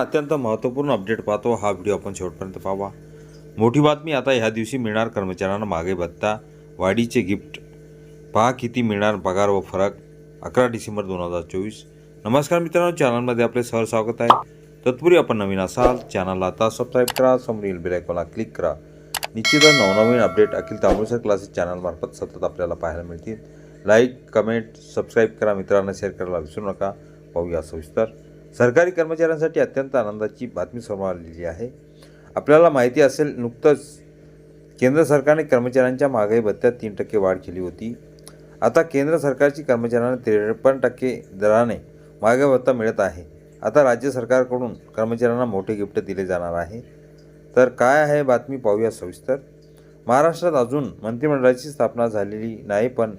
अत्यंत महत्त्वपूर्ण अपडेट पाहतो. हा व्हिडिओ आपण शेवटपर्यंत पाहावा. मोठी बातमी आता ह्या दिवशी मिळणार कर्मचाऱ्यांना मागे भत्ता वाढीचे गिफ्ट. पहा किती मिळणार पगार व फरक. अकरा डिसेंबर दोन हजार चोवीस. नमस्कार मित्रांनो चॅनलमध्ये आपले सहर स्वागत आहे. तत्पूर्वी आपण नवीन असाल चॅनलला आता सबस्क्राईब करा समोरील बेलायकॉनला क्लिक करा. निश्चितच नवनवीन अपडेट अखिल तांबूसर क्लासेस चॅनलमार्फत सतत आपल्याला पाहायला मिळतील. लाईक कमेंट सबस्क्राईब करा. मित्रांना शेअर करायला विसरू नका. पाहूया सविस्तर. सरकारी कर्मचाऱ्यांसाठी अत्यंत आनंदाची बातमी समोर आलेली आहे. आपल्याला माहिती असेल नुकतंच केंद्र सरकारने कर्मचाऱ्यांच्या महागाई भत्त्यात तीन टक्के वाढ केली होती. आता केंद्र सरकारची कर्मचाऱ्यांना त्रेपन्न टक्के दराने महागाई भत्ता मिळत आहे. आता राज्य सरकारकडून कर्मचाऱ्यांना मोठे गिफ्ट दिले जाणार आहे. तर काय आहे बातमी पाहूया सविस्तर. महाराष्ट्रात अजून मंत्रिमंडळाची स्थापना झालेली नाही पण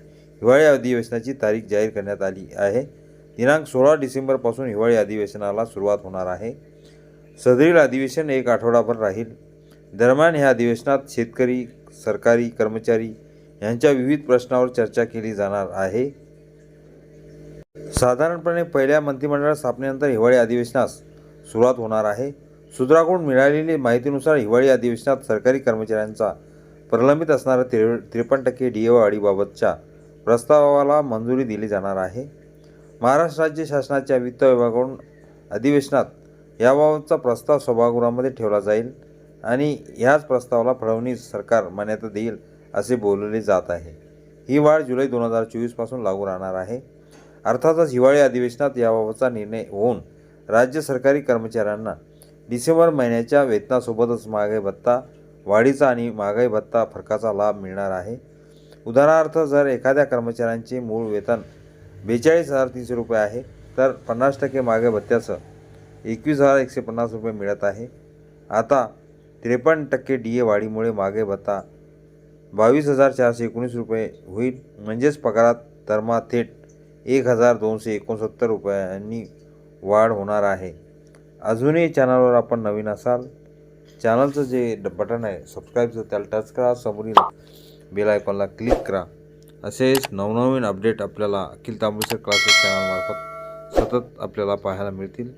हिवाळी अधिवेशनाची तारीख जाहीर करण्यात आली आहे. दिनांक सोळा डिसेंबरपासून हिवाळी अधिवेशनाला सुरुवात होणार आहे. सदरील अधिवेशन एक आठवडाभर राहील. दरम्यान ह्या अधिवेशनात शेतकरी सरकारी कर्मचारी यांच्या विविध प्रश्नावर चर्चा केली जाणार आहे. साधारणपणे पहिल्या मंत्रिमंडळ स्थापनेनंतर हिवाळी अधिवेशनास सुरुवात होणार आहे. सूत्राकडून मिळालेली माहितीनुसार हिवाळी अधिवेशनात सरकारी कर्मचाऱ्यांचा प्रलंबित असणाऱ्या त्रे त्रेपन्न टक्के डी ए वाढीबाबतच्या प्रस्तावाला मंजुरी दिली जाणार आहे. महाराष्ट्र राज्य शासनाच्या वित्त विभागाकडून अधिवेशनात याबाबतचा प्रस्ताव सभागृहामध्ये ठेवला जाईल आणि ह्याच प्रस्तावाला फडणवीस सरकार मान्यता देईल असे बोलले जात आहे. ही वाढ जुलै दोन हजार चोवीसपासून लागू राहणार आहे. अर्थातच हिवाळी अधिवेशनात याबाबतचा निर्णय होऊन राज्य सरकारी कर्मचाऱ्यांना डिसेंबर महिन्याच्या वेतनासोबतच महागाई भत्ता वाढीचा आणि महागाई भत्ता फरकाचा लाभ मिळणार आहे. उदाहरणार्थ जर एखाद्या कर्मचाऱ्यांचे मूळ वेतन बेचाळीस हजार तीनशे रुपये आहे. तर पन्नास टक्के मागे भत्त्याचं एकवीस हजार एकशे पन्नास रुपये मिळत आहे. आता त्रेपन्न टक्के डी ए वाढीमुळे मागे भत्ता बावीस हजार चारशे एकोणीस रुपये होईल. म्हणजेच पगारात दरमा थेट एक हजार दोनशे एकोणसत्तर रुपयांनी वाढ होणार आहे. अजूनही चॅनलवर आपण नवीन असाल चॅनलचं जे ड- बटन आहे सबस्क्राईबचं त्याला टच करा. समोरील बेल आयकॉनला क्लिक करा. असेच नवनवीन अपडेट आपल्याला अखिल तांबूसर क्लासेस चॅनलमार्फत सतत आपल्याला पाहायला मिळतील.